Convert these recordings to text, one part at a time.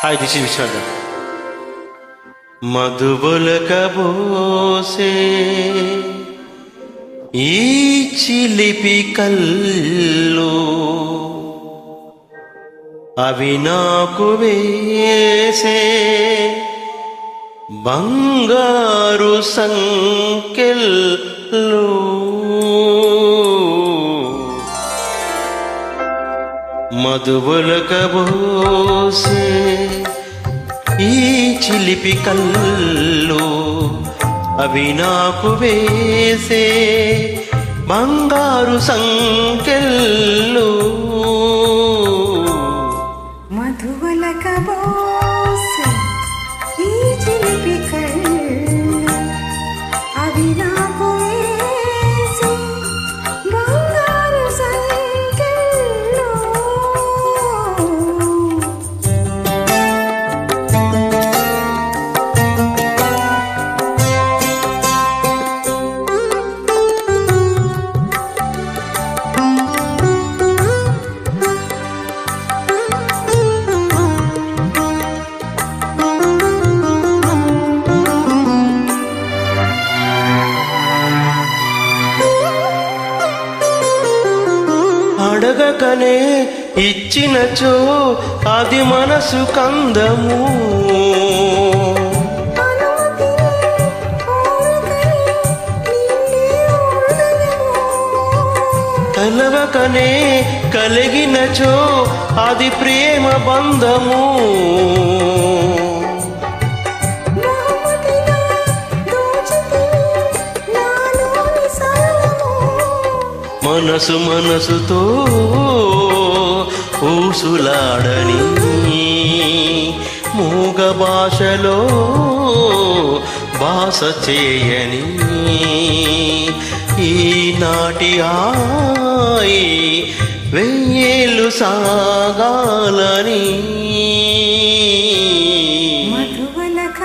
Hi this is Vishwanath మధుబులక బోసే ఈ చిలిపి కల్లు అవి నాకు వేసే బంగారు సంకెల్లు మధువులక బోసే చిలిపి కళ్ళు అవి నాకు వేసే బంగారు సంకెళ్ళు. మధువలక బోసి ఈ చిలిపి కళ్ళు. అడగకనే ఇచ్చినచో అది మనసు కందము. కలవకనే కలిగినచో అది ప్రేమ బంధము. మనసు మనసుతో ఊసులాడని మూగ భాషలో భాష చేయని ఈనాటి ఆయి వెయ్యేళ్ళు సాగాలని మధువలక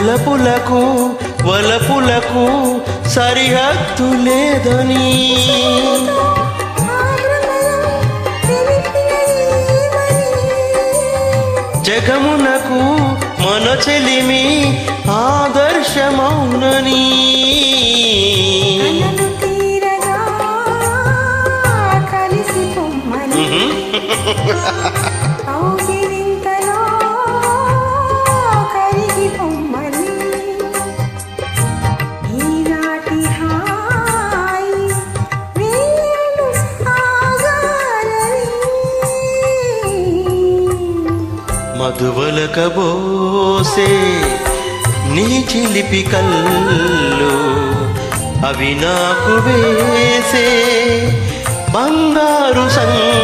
తలపులకు వలపులకు సరిహద్దు లేదని. జగమునకు మన చెలిమి ఆదర్శమౌనని. కలలు తీరగా కలిసి పొమ్మని. మధువలకబోసే నీ చిలిపి కళ్ళు అవి నాకు వేసే బంగారు సంగ